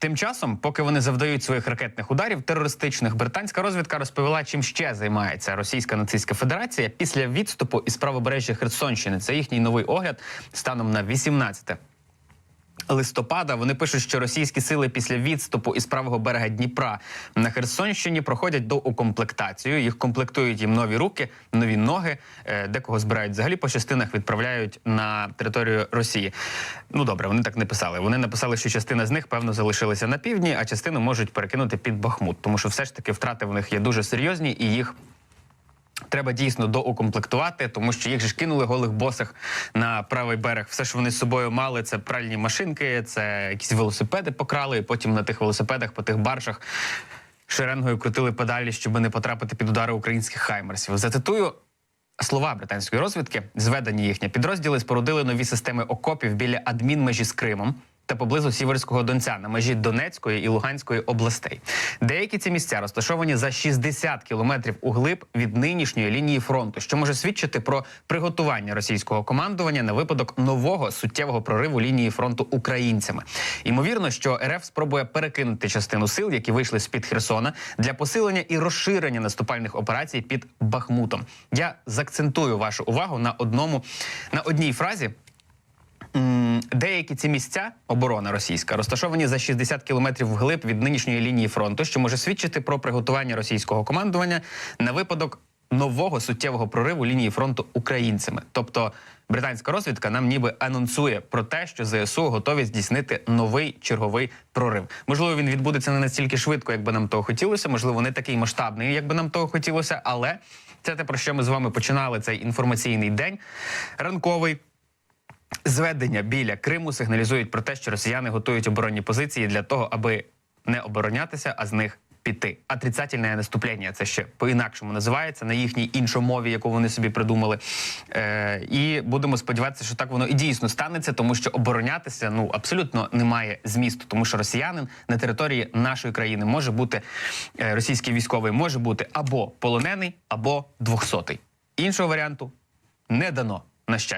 Тим часом, поки вони завдають своїх ракетних ударів терористичних, британська розвідка розповіла, чим ще займається Російська нацистська федерація після відступу із правобережжя Херсонщини. Це їхній новий огляд станом на 18 листопада. Вони пишуть, що російські сили після відступу із правого берега Дніпра на Херсонщині проходять до укомплектацію. Їх комплектують їм нові руки, нові ноги. Е, Декого збирають взагалі по частинах, відправляють на територію Росії. Ну добре, вони так не писали. Вони написали, що частина з них певно залишилася на півдні, а частину можуть перекинути під Бахмут, тому що все ж таки втрати в них є дуже серйозні і їх. Треба дійсно доукомплектувати, тому що їх же ж кинули голих босих на правий берег. Все, що вони з собою мали, це пральні машинки, це якісь велосипеди покрали, і потім на тих велосипедах, по тих баржах шеренгою крутили педалі, щоб не потрапити під удари українських хаймерсів. Зацитую слова британської розвідки. Зведені їхні підрозділи спорудили нові системи окопів біля адмінмежі з Кримом. Та поблизу Сіверського Донця на межі Донецької і Луганської областей. Деякі ці місця розташовані за 60 кілометрів углиб від нинішньої лінії фронту, що може свідчити про приготування російського командування на випадок нового суттєвого прориву лінії фронту українцями. Ймовірно, що РФ спробує перекинути частину сил, які вийшли з під Херсона, для посилення і розширення наступальних операцій під Бахмутом. Я закцентую вашу увагу на одному на одній фразі. Деякі ці місця оборона російська розташовані за 60 кілометрів вглиб від нинішньої лінії фронту, що може свідчити про приготування російського командування на випадок нового суттєвого прориву лінії фронту українцями. Тобто британська розвідка нам ніби анонсує про те, що ЗСУ готові здійснити новий черговий прорив. Можливо, він відбудеться не настільки швидко, як би нам того хотілося. Можливо, не такий масштабний, як би нам того хотілося, але це те, про що ми з вами починали цей інформаційний день ранковий. Зведення біля Криму сигналізують про те, що росіяни готують оборонні позиції для того, аби не оборонятися, а з них піти. Отрицательне наступлення це ще по-інакшому називається на їхній іншомові, яку вони собі придумали. Е, і будемо сподіватися, що так воно і дійсно станеться, тому що оборонятися ну абсолютно немає змісту, тому що росіянин на території нашої країни може бути е, російський військовий, може бути або полонений, або двохсотий. Іншого варіанту не дано на щастя.